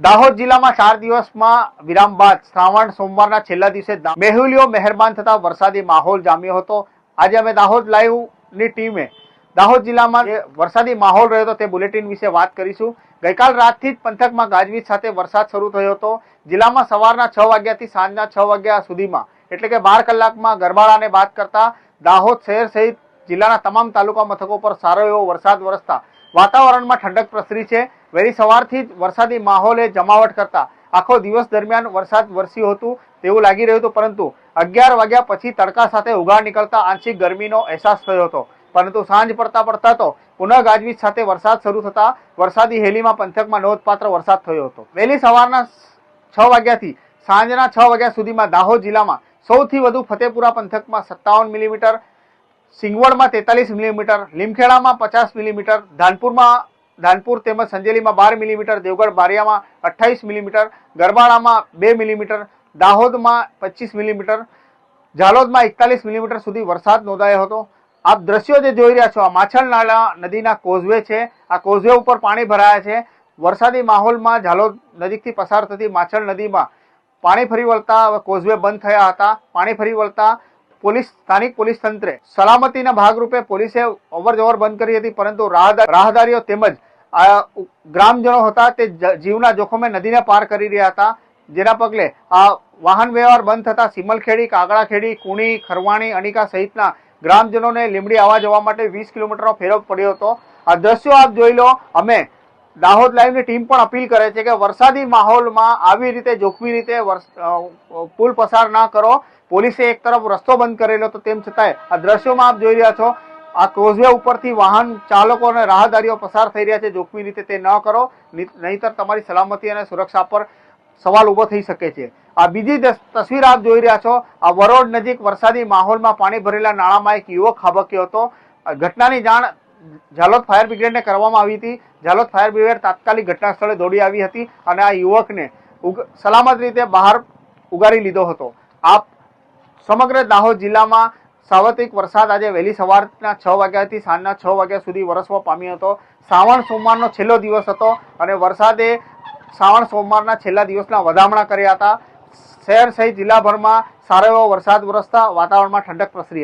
દાહોદ જિલ્લામાં ચાર દિવસમાં વિરામ બાદ શ્રાવણ સોમવારના છેલ્લા દિવસે મેહુલીઓ મહેરબાન થતા વરસાદી માહોલ જામ્યો હતો. આજે અમે દાહોદ લાઈવની ટીમે દાહોદ જિલ્લામાં જે વરસાદી માહોલ રહ્યો હતો તે બુલેટિન વિશે વાત કરીશું. ગઈકાલ રાતથી જ પંથકમાં ગાજવીજ સાથે વરસાદ શરૂ થયો હતો. જિલ્લામાં સવારના છ વાગ્યાથી સાંજના છ વાગ્યા સુધીમાં, એટલે કે બાર કલાકમાં ગરબાડાને બાદ કરતા દાહોદ શહેર સહિત જિલ્લાના તમામ તાલુકા મથકો પર સારો એવો વરસાદ વરસતા વાતાવરણમાં ઠંડક પ્રસરી છે. વહેલી સવારથી જ વરસાદી માહોલે જમાવટ કરતા આખો દિવસ દરમિયાન વરસાદ વરસ્યું હતું તેવું લાગી રહ્યું હતું, પરંતુ અગિયાર વાગ્યા પછી તડકા સાથે ઉઘાડ નીકળતા આંશિક ગરમીનો અહેસાસ થયો હતો. પરંતુ સાંજ પડતા પડતા તો પુનઃ ગાજવીજ સાથે વરસાદ શરૂ થતા વરસાદી હેલીમાં પંથકમાં નોંધપાત્ર વરસાદ થયો હતો. વહેલી સવારના છ વાગ્યાથી સાંજના છ વાગ્યા સુધીમાં દાહોદ જિલ્લામાં સૌથી વધુ ફતેપુરા પંથકમાં સત્તાવન મિલીમીટર સિંગવડમાં તેતાલીસ મિલીમીટર, લીમખેડામાં પચાસ મિલીમીટર, ધાનપુરમાં, ધાનપુર તેમજ સંજેલીમાં બાર મિલીમીટર, દેવગઢ બારિયામાં અઠ્ઠાવીસ મિલીમીટર, ગરબાડામાં બે મિલીમીટર, દાહોદમાં પચીસ મિલીમીટર, ઝાલોદમાં એકતાલીસ મિલીમીટર સુધી વરસાદ નોંધાયો હતો. આપ દ્રશ્યો જે જોઈ રહ્યા છો, આ માછલ નાળા નદીના કોઝવે છે. આ કોઝવે ઉપર પાણી ભરાયા છે. વરસાદી માહોલમાં ઝાલોદ નજીકથી પસાર થતી માછલ નદીમાં પાણી ફરી વળતા કોઝવે બંધ થયા હતા. પાણી ફરી વળતા પોલીસ, સ્થાનિક પોલીસ તંત્રે સલામતીના ભાગરૂપે પોલીસે અવર જવર બંધ કરી હતી, પરંતુ રાહદારીઓ તેમજ ગ્રામજનો હતા તે જીવના જોખમે નદીને પાર કરી રહ્યા હતા. જેના પગલે આ વાહન વ્યવહાર બંધ થતા સિમલખેડી કાગડાખેડી કુણી, ખરવાણી, અનિકા સહિતના ગ્રામજનોને લીમડી આવવા જવા માટે વીસ કિલોમીટરનો ફેરો પડ્યો હતો. આ દ્રશ્યો આપ જોઈ લો. અમે દાહોદ લાઈવની ટીમ પણ અપીલ કરે છે કે વરસાદી માહોલમાં આવી રીતે જોખમી રીતે પુલ પસાર ના કરો. પોલીસે એક તરફ રસ્તો બંધ કરેલો હતો, તેમ છતાંય આ દ્રશ્યોમાં આપ જોઈ રહ્યા છો, આ ક્રોઝવે ઉપરથી વાહન ચાલકો અને રાહદારીઓ પસાર થઈ રહ્યા છે, જોખમી રીતે તે ન કરો નહીંતર તમારી સલામતી અને સુરક્ષા પર સવાલ ઊભો થઈ શકે છે. આ બીજી તસવીર આપ જોઈ રહ્યા છો, આ વરોડ નજીક વરસાદી માહોલમાં પાણી ભરેલા નાળામાં એક યુવક ખાબક્યો હતો. ઘટનાની જાણ ઝાલોદ ફાયર બ્રિગેડને કરવામાં આવી હતી. ઝાલોદ ફાયર બ્રિગેડ તાત્કાલિક ઘટના સ્થળે દોડી આવી હતી અને આ યુવકને સલામત રીતે બહાર ઉગારી લીધો હતો. આપ સમગ્ર દાહોદ જિલ્લામાં સાર્વત્રિક વરસાદ આજે વહેલી સવારના છ વાગ્યાથી સાંજના છ વાગ્યા સુધી વરસવા પામ્યો હતો. શ્રાવણ સોમવારનો છેલ્લો દિવસ હતો અને વરસાદે શ્રાવણ સોમવારના છેલ્લા દિવસના વધામણા કર્યા હતા. શહેર સહિત જિલ્લાભરમાં સારો એવો વરસાદ વરસતા વાતાવરણમાં ઠંડક પ્રસરી હતી.